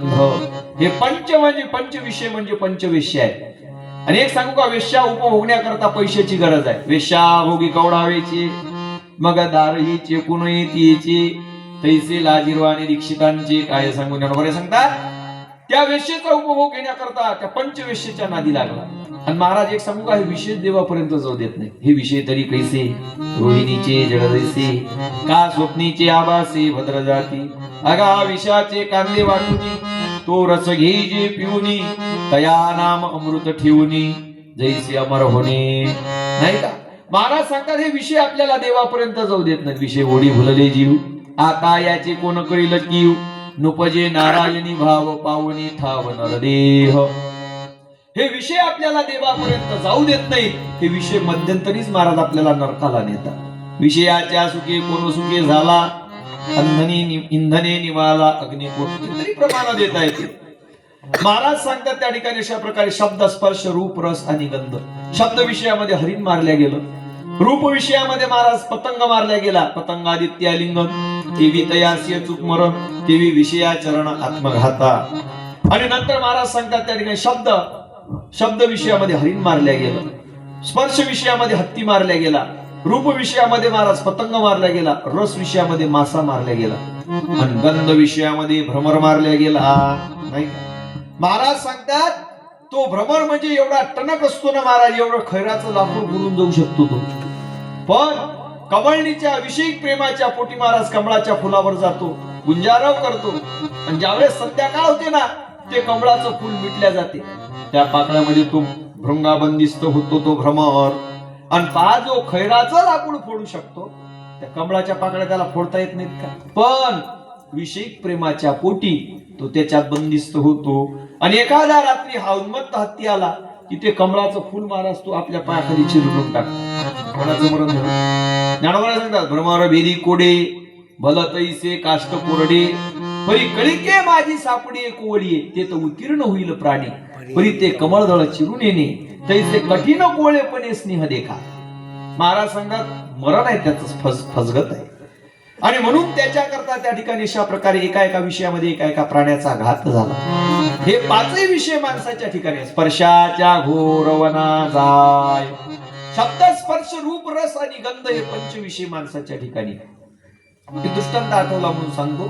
हो. हे. पंच म्हणजे पंचविषय म्हणजे पंचविषय आहे आणि एक सांगू का वेश्या उपभोगण्याकरता पैशाची गरज आहे. वेश्या भोगी कवडावेची मग दारहीचे कुण येतीचे तैसे लाजीरवाणी दीक्षितांचे काय सांगून बरे सांगतात? त्या वेश्येचा उपभोग घेण्याकरता त्या पंचवेश्येच्या नादी लागला. आणि महाराज एक सांगू का विशेष देवापर्यंत जाऊ देत नाही. हे विषय तरी कैसे? रोहिणीचे जगदैसे का स्वप्नीचे आभासे भद्र जाती अगा विषाचे कांदे वाटुनी तो रस घेईजे पिऊनी तया नाम अमृत ठेवूनी जैसे अमर होणे. नाही का? महाराज सांगतात हे विषय आपल्याला देवापर्यंत जाऊ देत नाही विषय ओढी भुलले जीव. आता याचे कोण कळील कीव? नुपजे नारायणी भाव पावनी ठाव नरदेह. हे विषय आपल्याला देवापर्यंत जाऊ देत नाहीत हे विषय मध्यंतरीच महाराज आपल्याला नरकाला नेतात. विषयाच्या सुखे कोण सुखे झाला. अंधनी इंधने निवाला अग्नि तरी प्रमाण देता येते. महाराज सांगतात त्या ठिकाणी अशा प्रकारे शब्द स्पर्श रूप रस आणि गंध. शब्द विषयामध्ये हरिण मारल्या गेलं. रूप विषयामध्ये महाराज पतंग मारल्या गेला. पतंगादित्य लिंगन तेवी तयासी चूक मरण तेवी विषयाचरण आत्मघाता. आणि नंतर महाराज सांगतात त्या ठिकाणी शब्द शब्द विषयामध्ये हरिण मारल्या गेलं स्पर्श विषयामध्ये हत्ती मारल्या गेला रूप विषयामध्ये महाराज पतंग मारला गेला रस विषयामध्ये मासा मारला गेला आणि गंध विषयामध्ये भ्रमर मारल्या गेला. नाही महाराज सांगतात तो भ्रमर म्हणजे एवढा टणक असतो ना महाराज एवढं खैराचं लाकूड बुडून जाऊ शकतो तो. पण कमळणीच्या विषयिक प्रेमाच्या पोटी महाराज कमळाच्या फुलावर जातो गुंजारव करतो. आणि ज्यावेळेस संध्याकाळ होते ना ते कमळाचं फुल मिटल्या जाते. त्या पाकळ्यामध्ये तो भृंगा बंदिस्त होतो तो भ्रमर. आणि पहा जो खैराचं लाकूड फोडू शकतो. त्या कमळाच्या पाकळ्या त्याला फोडता येत नाहीत का? पण विषयिक प्रेमाच्या पोटी तो त्याच्यात बंदिस्त होतो. आणि एखाद्या रात्री हा उन्मत्त हत्ती आला की ते कमळाचं फुल महाराज तो आपल्या पायाखाली चिरून टाकतो. कोणाचं मरण झालं? ज्ञानोबा सांगतात भ्रमर भेरी कोडे भल तैसे काष्ट कोरडे परी कळिके माझी सापडी कोवळी ते तर उत्तीर्ण होईल प्राणी परी ते कमळदळ चिरून येणे तैसे कठीण कोळेपणे स्नेह देखा महाराज संघात मरण आहे त्याच फस फसगत आहे आणि म्हणून त्याच्याकरता त्या ठिकाणी अशा प्रकारे एका एका विषयामध्ये एका एका प्राण्याचा घात झाला हे पाचही विषय माणसाच्या ठिकाणी आहे. स्पर्शाच्या घोरवना जाय शब्द स्पर्श रूप रस आणि गंध हे पंच विषय माणसाच्या ठिकाणी आहे. मी दृष्टांत आठवला म्हणून सांगतो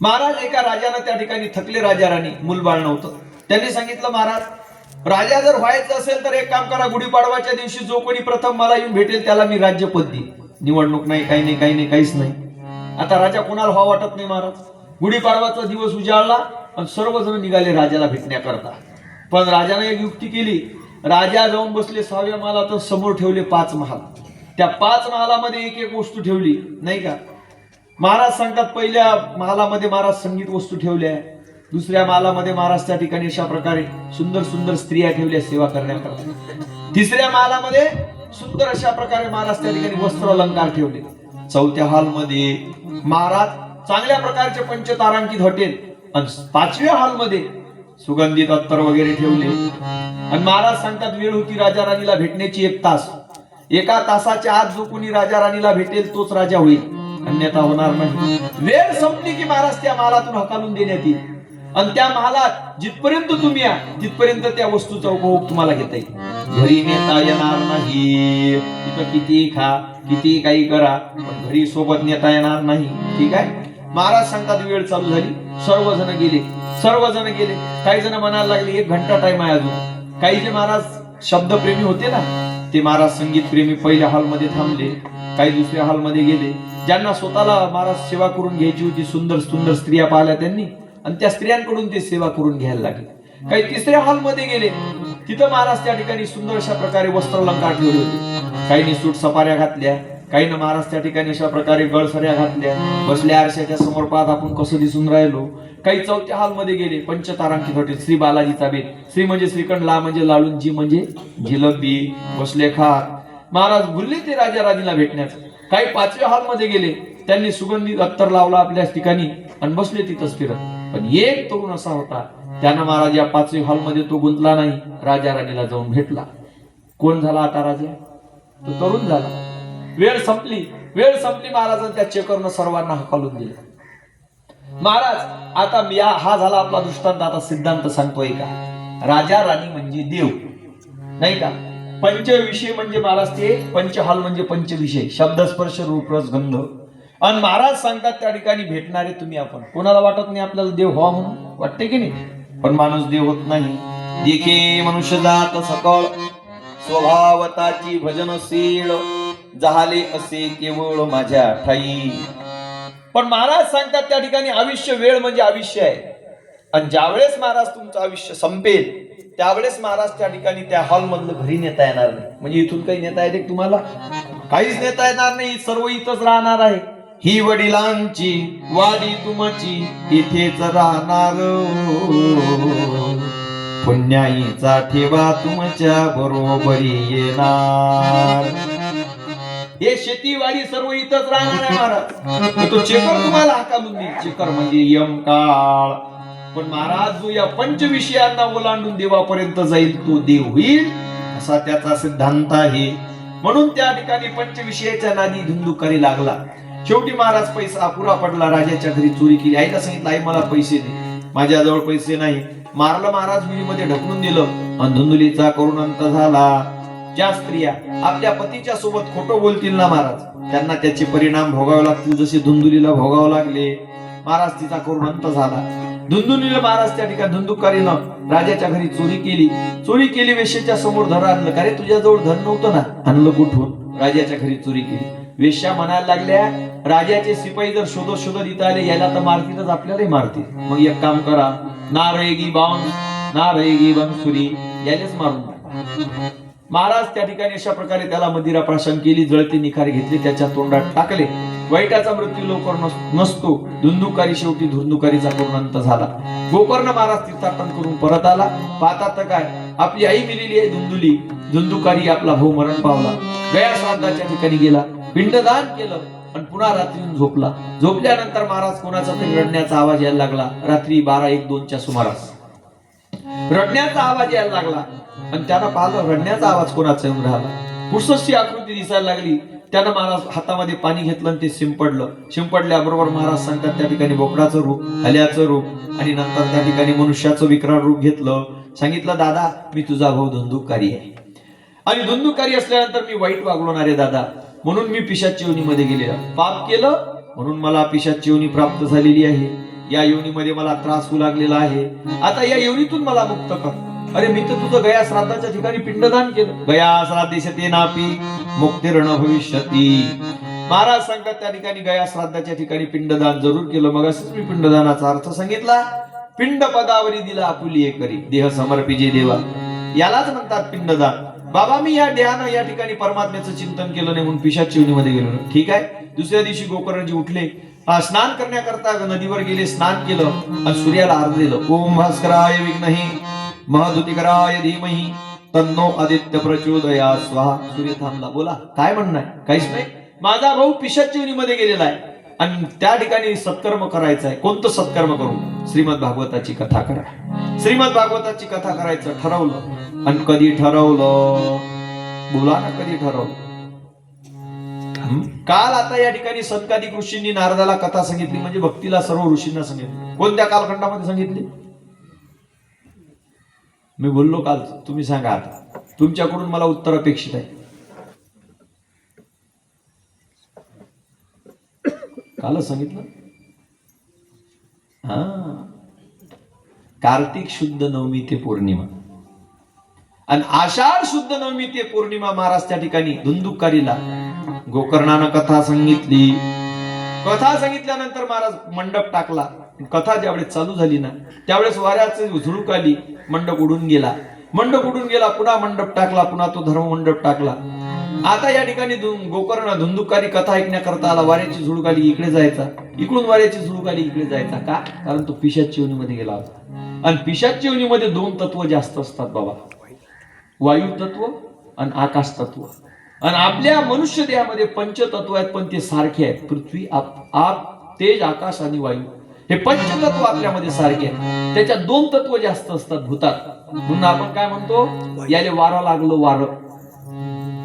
महाराज एका राजानं त्या ठिकाणी थकले राजा राणी मूलबाळ नव्हतं. त्यांनी सांगितलं महाराज राजा जर व्हायचं असेल तर एक काम करा गुढीपाडवाच्या दिवशी जो कोणी प्रथम मला येऊन भेटेल त्याला मी राज्यपद देईन. निवडणूक नाही काही नाही काही नाही काहीच नाही. आता राजा कोणाला व्हा वाटत नाही महाराज? गुढीपाडवाचा दिवस उजाळला आणि सर्वजण निघाले राजाला भेटण्याकरता. पण राजाने एक युक्ती केली राजा जाऊन बसले सहाव्या महालात समोर ठेवले पाच महाल. त्या पाच महालामध्ये एक एक वस्तू ठेवली नाही का? महाराज सांगतात पहिल्या मालामध्ये महाराज संगीत वस्तू ठेवल्या दुसऱ्या मालामध्ये महाराज त्या ठिकाणी अशा प्रकारे सुंदर सुंदर स्त्रिया ठेवल्या सेवा करण्याकरता. तिसऱ्या मालामध्ये सुंदर अशा प्रकारे महाराज त्या ठिकाणी वस्त्र अलंकार ठेवले. चौथ्या हॉलमध्ये महाराज चांगल्या प्रकारचे पंचतारांकित हॉटेल आणि पाचव्या हॉलमध्ये सुगंधित अत्तर वगैरे ठेवले. आणि महाराज सांगतात वेळ होती राजा राणीला भेटण्याची एक तास. एका तासाच्या आत जो कोणी राजा राणीला भेटेल तोच राजा होईल. अन्यथा होणार नाही. वेळ संपली की महाराज त्या महालातून हकालून देण्यात येईल. आणि त्या महालात जिथपर्यंत तुम्ही या तिथपर्यंत त्या वस्तूचा उपभोग तुम्हाला घेता येईल. घरी नेता येणार नाही. तिथं किती खा किती काही करा पण घरी सोबत नेता येणार नाही. ठीक आहे? महाराज सांगतात वेळ चालू झाली. सर्वजण गेले. सर्वजण गेले. काही जण म्हणायला लागले एक घंटा टाइम आहे अजून. काही जे महाराज शब्दप्रेमी होते ना ते महाराज संगीत प्रेमी पहिल्या हॉलमध्ये थांबले. काही दुसऱ्या हॉलमध्ये गेले. ज्यांना स्वतःला महाराज सेवा करून घ्यायची होती सुंदर सुंदर स्त्रिया पाहिल्या त्यांनी आणि त्या स्त्रियांकडून ते सेवा करून घ्यायला लागले. काही तिसऱ्या हॉलमध्ये गेले. तिथं महाराज त्या ठिकाणी सुंदर अशा प्रकारे वस्त्रलंकार ठेवले होते. काहींनी सूट सपाऱ्या घातल्या काहीनं महाराज त्या ठिकाणी अशा प्रकारे गळसऱ्या घातल्या. बसल्या आरशाच्या समोर पाहत आपण कसं दिसून राहिलो. काही चौथ्या हॉलमध्ये गेले. पंचतारांकित हॉटेल श्री बालाजीचा बेत. श्री म्हणजे श्रीखंड ला म्हणजे लाडून जी म्हणजे जिलबी बसले खा महाराज भुलले ते राजा राणीला भेटण्याचं. काही पाचव्या हॉलमध्ये गेले त्यांनी सुगंधित अत्तर लावला आपल्याच ठिकाणी आणि बसले तिथंच फिरत. पण एक तरुण असा होता त्यानं महाराज या हॉल हॉलमध्ये तो गुंतला नाही राजा राणीला जाऊन भेटला. कोण झाला आता राजा? तो तरुण झाला. वेळ संपली वेळ संपली महाराजांनी त्या चेकरनं सर्वांना हकालून दिलं. महाराज आता मी हा हा झाला आपला दृष्टांत आता सिद्धांत सांगतोय का? राजा राणी म्हणजे देव. नाही का? पंचविषय म्हणजे महाराज ते पंचहाल म्हणजे पंचविषय शब्दस्पर्श रूपरस गंध. आणि महाराज सांगतात त्या ठिकाणी भेटणारे तुम्ही आपण. कोणाला वाटत नाही आपल्याला देव व्हा म्हणून? वाटते की नाही? पण माणूस देव होत नाही. देखे मनुष्य जात सकळ स्वभावताची भजनशील झाले असे केवळ माझ्या ठाई. पण महाराज सांगतात त्या ठिकाणी आयुष्य वेळ म्हणजे आयुष्य आहे. आणि ज्यावेळेस महाराज तुमचं आयुष्य संपेल त्यावेळेस महाराज त्या ठिकाणी त्या हॉल मधलं घरी नेता येणार नाही. म्हणजे इथून काही नेता येते तुम्हाला? काहीच नेता येणार नाही सर्व इथंच राहणार आहे. ही वडिलांची वाडी तुमची इथेच राहणार. पुण्याईचा ठेवा तुमच्या बरोबरी येणार. हे शेतीवाडी सर्व इथंच राहणार आहे महाराज. तो चेकर तुम्हाला हाकालून देईल चेकर म्हणजे यम काळ पण महाराज जो या पंचविषयांना ओलांडून देवापर्यंत जाईल तो देव होईल असा त्याचा सिद्धांत आहे. म्हणून त्या ठिकाणी पंचविषयाच्या नादी धुंदुकारी लागला. शेवटी महाराज पैसा अपुरा पडला राजाच्या घरी चोरी केली. आईला सांगितलं आई मला पैसे दे. माझ्याजवळ पैसे नाही. मारलं महाराज विहिरीमध्ये ढकलून दिलं. आणि धुंदुलीचा करुण अंत झाला. ज्या स्त्रिया आपल्या पतीच्या सोबत खोटं बोलतील ना महाराज त्यांना त्याचे परिणाम भोगावे लागतील. जसे धुंदुलीला भोगावे लागले महाराज तिचा करुण अंत झाला. धुंदुनीला महाराज त्या ठिकाणी धुंदुकारीनं राजाच्या घरी चोरी केली. चोरी केली वेश्याच्या समोर धर आणलं. का रे तुझ्याजवळ धन नव्हतं ना? आणलं कुठून? राजाच्या घरी चोरी केली. वेश्या म्हणायला लागल्या राजाचे सिपाई जर शोधत शोधत इथं आले याला तर मारतीलच आपल्यालाही मारतील. मग एक काम करा. ना रहेगी बाण ना रहेगी बनसुरी यालेच मारून महाराज त्या ठिकाणी अशा प्रकारे त्याला मंदिरा प्राशन केली जळती निखारे घेतली त्याच्या तोंडात टाकले. वाईटाचा मृत्यू लवकर नसतो. धुंदुकारी शेवटी धुंदुकारीचा करून झाला. गोकर्ण महाराज तीर्थाटन करून परत आला. पाहता तर काय? आपली आई मिलेली आहे धुंदुली. धुंदुकारी आपला भाऊ मरण पावला. गया श्राद्धाच्या ठिकाणी गेला. पिंडदान केलं. आणि पुन्हा रात्री झोपला. झोपल्यानंतर महाराज कोणाचा तरी रडण्याचा आवाज यायला लागला. रात्री बारा एक दोनच्या सुमारास. रडण्याचा आवाज यायला लागला. आणि त्यानं पाहिलं रडण्याचा आवाज कोणाचा येऊन राहिला? पुसशी आकृती दिसायला लागली. त्यानं महाराज हातामध्ये पाणी घेतलं आणि ते शिंपडलं. शिंपडल्याबरोबर महाराज सांगतात त्या ठिकाणी बोकडाचं रूप हल्याचं रूप आणि नंतर त्या ठिकाणी मनुष्याचं विक्राळ रूप घेतलं. सांगितलं दादा मी तुझा भाऊ धुंदुकारी आहे. आणि धुंदुकारी असल्यानंतर मी वाईट वागलो ना रे दादा. म्हणून मी पिशाच योनीमध्ये गेले पाप केलं म्हणून मला पिशाच योनी प्राप्त झालेली आहे. या योनीमध्ये मला त्रास होऊ लागलेला आहे. आता या योनीतून मला मुक्त कर. अरे मी तर तुझं गया श्राद्धाच्या ठिकाणी पिंडदान केलं. गया श्राद्धेशते नापी मुक्तिरण भविष्यती. महाराज सांगतात त्या ठिकाणी गया श्राद्धाच्या ठिकाणी पिंडदान जरूर केलं. मग असंच मी पिंडदानाचा अर्थ सांगितला. पिंड पदावरी दिला आपुली एकरी. देह समर्पिजे देवा. यालाच म्हणतात पिंडदान. बाबा मी या देहानं या ठिकाणी परमात्म्याचं चिंतन केलं नाही म्हणून पिशाच चिवणीमध्ये गेलो ठीक आहे? दुसऱ्या दिवशी गोकर्णजी उठले. स्नान करण्याकरता नदीवर गेले स्नान केलं आणि सूर्याला अर्ध दिलं. ओम भास्कराय विघ्नही. महदुतिकराय धीमही तन्नो आदित्य प्रचोदया स्वाहा. सूर्य थांबला. बोला काय म्हणणं काहीच नाही. माझा भाऊ पिशाच जीवनीमध्ये गेलेला आहे. आणि त्या ठिकाणी सत्कर्म करायचं आहे. कोणतं सत्कर्म करू? श्रीमद भागवताची कथा करा. श्रीमद भागवताची कथा करायचं ठरवलं. आणि कधी ठरवलं? बोला ना कधी ठरवलं? काल आता या ठिकाणी सनकादिक ऋषींनी नारदाला कथा सांगितली. म्हणजे भक्तीला सर्व ऋषींना सांगितली. कोणत्या कालखंडामध्ये सांगितली? मी बोललो काल तुम्ही सांगा आता. तुमच्याकडून मला उत्तर अपेक्षित आहे. कालच सांगितलं? हा. कार्तिक शुद्ध नवमी ते पौर्णिमा. आणि आषाढ शुद्ध नवमी ते पौर्णिमा महाराज त्या ठिकाणी धुंदुकारीला गोकर्णानं कथा सांगितली. कथा सांगितल्यानंतर महाराज मंडप टाकला. कथा ज्यावेळेस चालू झाली ना त्यावेळेस वाऱ्याचे झुळूक आली मंडप उडून गेला. मंडप उडून गेला पुन्हा मंडप टाकला पुन्हा तो धर्म मंडप टाकला. आता या ठिकाणी गोकर्ण धुंदुकारी कथा ऐकण्याकरता आला वाऱ्याची झुळूक आली इकडे जायचा. इकडून वाऱ्याची झुळूक आली इकडे जायचा. का? कारण तो पिशाच चिवणीमध्ये गेला होता. आणि पिशाच चिवणीमध्ये दोन तत्व जास्त असतात बाबा. वायू तत्व आणि आकाश तत्व. आणि आपल्या मनुष्य देहामध्ये पंचतत्व आहेत पण ते सारखे आहेत. पृथ्वी आप आप तेज आकाश आणि वायू. हे पंचतत्व आपल्यामध्ये सारखे आहेत. त्याच्यात दोन तत्व जास्त असतात भूतात. म्हणून आपण काय म्हणतो? याले वारं लागलं वारं.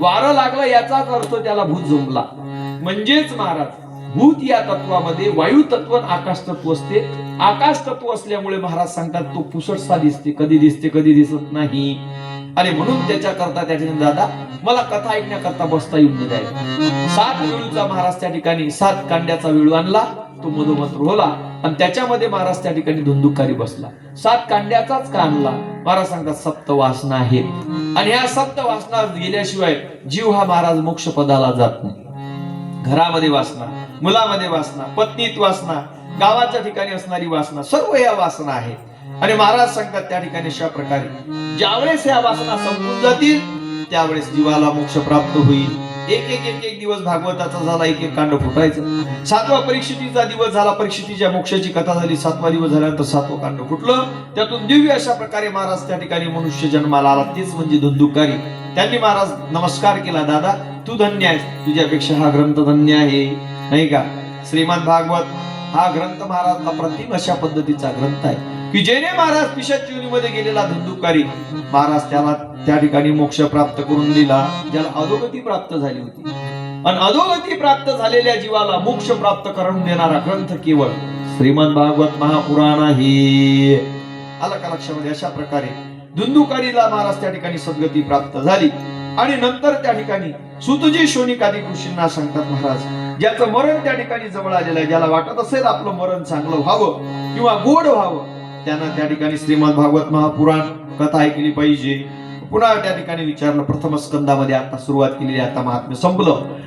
वारं लागलं याचाच अर्थ त्याला भूत जमला. म्हणजेच महाराज भूत या तत्वामध्ये वायू तत्व आकाश तत्व असते. आकाश तत्व असल्यामुळे महाराज सांगतात तो पुसटसा दिसते कधी दिसते कधी दिसत नाही. आणि म्हणून त्याच्याकरता त्या ठिकाणी दादा मला कथा ऐकण्याकरता बसता येऊन जाईल सात वेळूचा महाराज त्या ठिकाणी सात कांड्याचा वेळू आणला तो मधोमध रोला आणि त्याच्यामध्ये महाराज त्या ठिकाणी धुंदुकारी बसला. सात कांड्याचाच कानला महाराज सांगतात सप्त वासना आहेत. आणि या सप्त वासना गेल्याशिवाय जीव हा महाराज मोक्ष पदाला जात नाही. घरामध्ये वासना मुलामध्ये वासना पत्नीत वासना गावाच्या ठिकाणी असणारी वासना सर्व या वासना आहेत. आणि महाराज सांगतात त्या ठिकाणी अशा प्रकारे ज्यावेळेस या वासना संपून जातील त्यावेळेस जीवाला मोक्ष प्राप्त होईल. एक एक एक एक दिवस भागवताचा झाला एक एक कांड फुटायचं. सातवा परीक्षितीचा दिवस झाला परीक्षितीच्या मोक्षाची कथा झाली. सातवा दिवस झाल्यानंतर सातवं कांड फुटलं. त्यातून दिव्य अशा प्रकारे महाराज त्या ठिकाणी मनुष्य जन्माला आला. तेच म्हणजे धुंदुकारी. त्यांनी महाराज नमस्कार केला दादा तू धन्य आहेस. तुझ्यापेक्षा हा ग्रंथ धन्य आहे. नाही का? श्रीमान भागवत हा ग्रंथ महाराज प्रतिम अशा पद्धतीचा ग्रंथ आहे. की जेने महाराजमध्ये गेलेला धंदुकारी महाराज त्याला त्या ठिकाणी मोक्ष प्राप्त करून दिला ज्याला अधोगती प्राप्त झाली होती. आणि अधोगती प्राप्त झालेल्या जीवाला मोक्ष प्राप्त करून देणारा ग्रंथ केवळ श्रीमद भागवत महापुराण आहे. आला का लक्षामध्ये? अशा प्रकारे धुंदुकारीला महाराज त्या ठिकाणी सद्गती प्राप्त झाली. आणि नंतर त्या ठिकाणी सुतजी शोनिक आदी ऋषींना सांगतात महाराज ज्याचं मरण त्या ठिकाणी जवळ आलेलं आहे ज्याला वाटत असेल आपलं मरण चांगलं व्हावं किंवा गोड व्हावं त्यानं त्या ठिकाणी श्रीमद भागवत महापुराण कथा ऐकली पाहिजे. पुन्हा त्या ठिकाणी विचारलं प्रथम स्कंदामध्ये आता सुरुवात केलेली आता महात्म्य संपलं.